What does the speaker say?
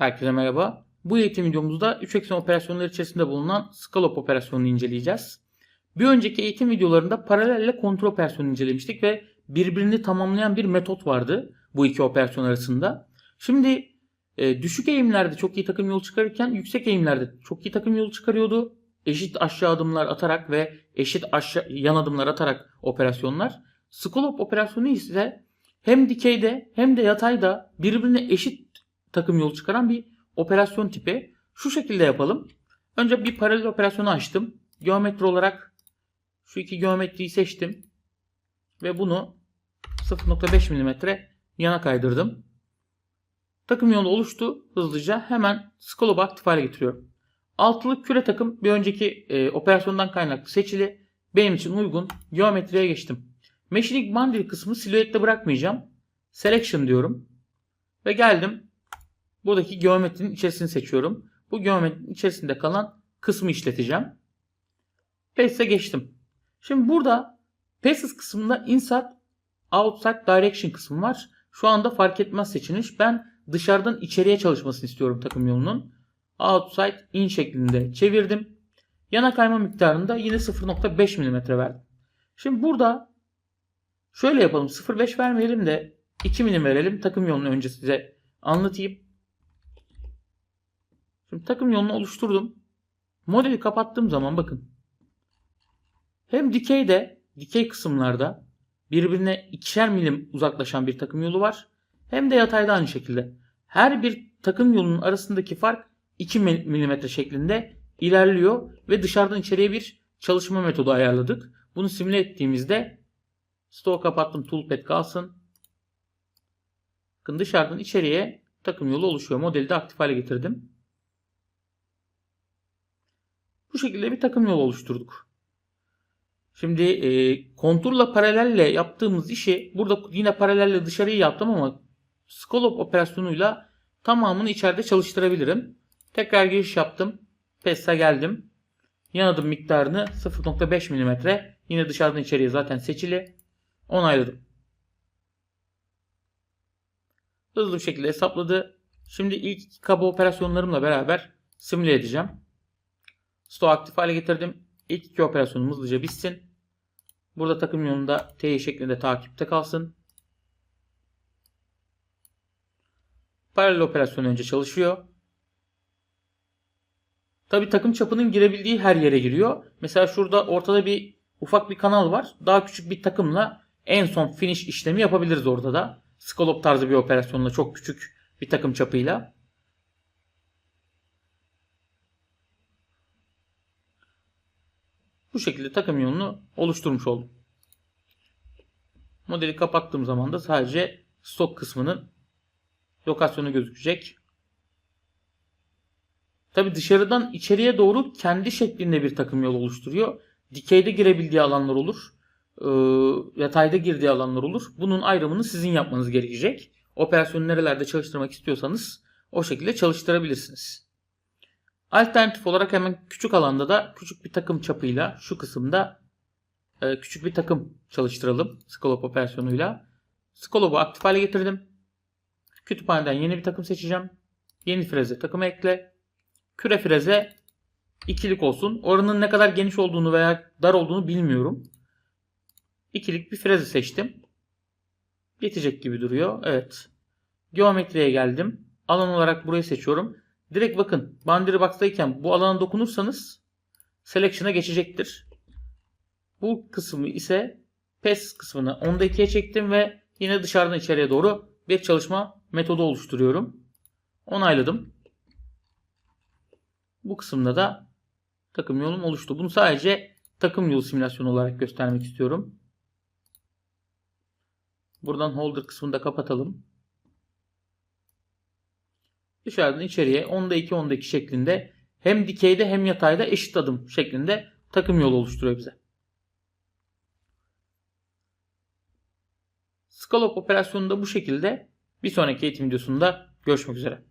Herkese merhaba. Bu eğitim videomuzda 3 eksen operasyonları içerisinde bulunan scallop operasyonunu inceleyeceğiz. Bir önceki eğitim videolarında paralelle kontrol operasyonunu incelemiştik ve birbirini tamamlayan bir metot vardı bu iki operasyon arasında. Şimdi e, düşük eğimlerde çok iyi takım yolu çıkarırken yüksek eğimlerde çok iyi takım yolu çıkarıyordu. Eşit aşağı adımlar atarak ve eşit aşağı yan adımlar atarak operasyonlar. Scallop operasyonu ise hem dikeyde hem de yatayda birbirine eşit takım yolu çıkaran bir operasyon tipi. Şu şekilde yapalım. Önce bir paralel operasyonu açtım. Geometri olarak şu iki geometriyi seçtim. Ve bunu 0.5 mm yana kaydırdım. Takım yolu oluştu. Hızlıca hemen Scallop'u aktif hale getiriyorum. Altılı küre takım bir önceki e, operasyondan kaynaklı seçili. Benim için uygun. Geometriye geçtim. Machining Bundle kısmı silüette bırakmayacağım. Selection diyorum. Ve geldim. Buradaki geometrinin içerisini seçiyorum. Bu geometrinin içerisinde kalan kısmı işleteceğim. Paste'e geçtim. Şimdi burada Pastes kısmında Inside Outside Direction kısmı var. Şu anda fark etmez seçilmiş. Ben dışarıdan içeriye çalışmasını istiyorum takım yolunun. Outside in şeklinde çevirdim. Yana kayma miktarını da yine 0.5 mm verdim. Şimdi burada şöyle yapalım. 0.5 vermeyelim de 2 mm verelim. Takım yolunu önce size anlatayım. Şimdi takım yolunu oluşturdum. Modeli kapattığım zaman bakın. Hem dikeyde, dikey kısımlarda birbirine ikişer milim uzaklaşan bir takım yolu var. Hem de yatayda aynı şekilde. Her bir takım yolunun arasındaki fark 2 mm şeklinde ilerliyor ve dışarıdan içeriye bir çalışma metodu ayarladık. Bunu simüle ettiğimizde stoğu kapattım toolpad kalsın. Bakın dışarıdan içeriye takım yolu oluşuyor. Modeli de aktif hale getirdim. Bu şekilde bir takım yolu oluşturduk. Şimdi e, konturla paralelle yaptığımız işi burada yine paralelle dışarıyı yaptım ama Scallop operasyonuyla tamamını içeride çalıştırabilirim. Tekrar giriş yaptım. PES'e geldim. Yan adım miktarını 0.5 mm yine dışarıdan içeriye zaten seçili. Onayladım. Hızlı bir şekilde hesapladı. Şimdi ilk kaba operasyonlarımla beraber simüle edeceğim. Stoğu aktif hale getirdim. İlk iki operasyonum hızlıca bitsin. Burada takım yolunda T şeklinde takipte kalsın. Paralel operasyon önce çalışıyor. Tabi takım çapının girebildiği her yere giriyor. Mesela şurada ortada bir ufak bir kanal var. Daha küçük bir takımla en son finish işlemi yapabiliriz orada da. Scallop tarzı bir operasyonla çok küçük bir takım çapıyla. Bu şekilde takım yolunu oluşturmuş oldum. Modeli kapattığım zaman da sadece stok kısmının lokasyonu gözükecek. Tabi dışarıdan içeriye doğru kendi şeklinde bir takım yol oluşturuyor. Dikeyde girebildiği alanlar olur. E, yatayda girdiği alanlar olur. Bunun ayrımını sizin yapmanız gerekecek. Operasyonu nerelerde çalıştırmak istiyorsanız o şekilde çalıştırabilirsiniz. Alternatif olarak hemen küçük alanda da küçük bir takım çapıyla şu kısımda e, küçük bir takım çalıştıralım. Scallop operasyonuyla. Scallop'u aktif hale getirdim. Kütüphaneden yeni bir takım seçeceğim. Yeni freze takımı ekle. Küre freze ikilik olsun. Oranın ne kadar geniş olduğunu veya dar olduğunu bilmiyorum. İkilik bir freze seçtim. Yetecek gibi duruyor. Evet. Geometriye geldim. Alan olarak burayı seçiyorum. Direkt bakın Boundary Box'tayken bu alana dokunursanız Selection'a geçecektir. Bu kısmı ise PES kısmını 10'da 2'ye çektim ve yine dışarıdan içeriye doğru bir çalışma metodu oluşturuyorum. Onayladım. Bu kısımda da takım yolum oluştu. Bunu sadece takım yolu simülasyonu olarak göstermek istiyorum. Buradan holder kısmını da kapatalım. Dışarıdan içeriye 10'da 2 10'da 2 şeklinde hem dikeyde hem yatayda eşit adım şeklinde takım yolu oluşturuyor bize. Scallop operasyonu da bu şekilde. Bir sonraki eğitim videosunda görüşmek üzere.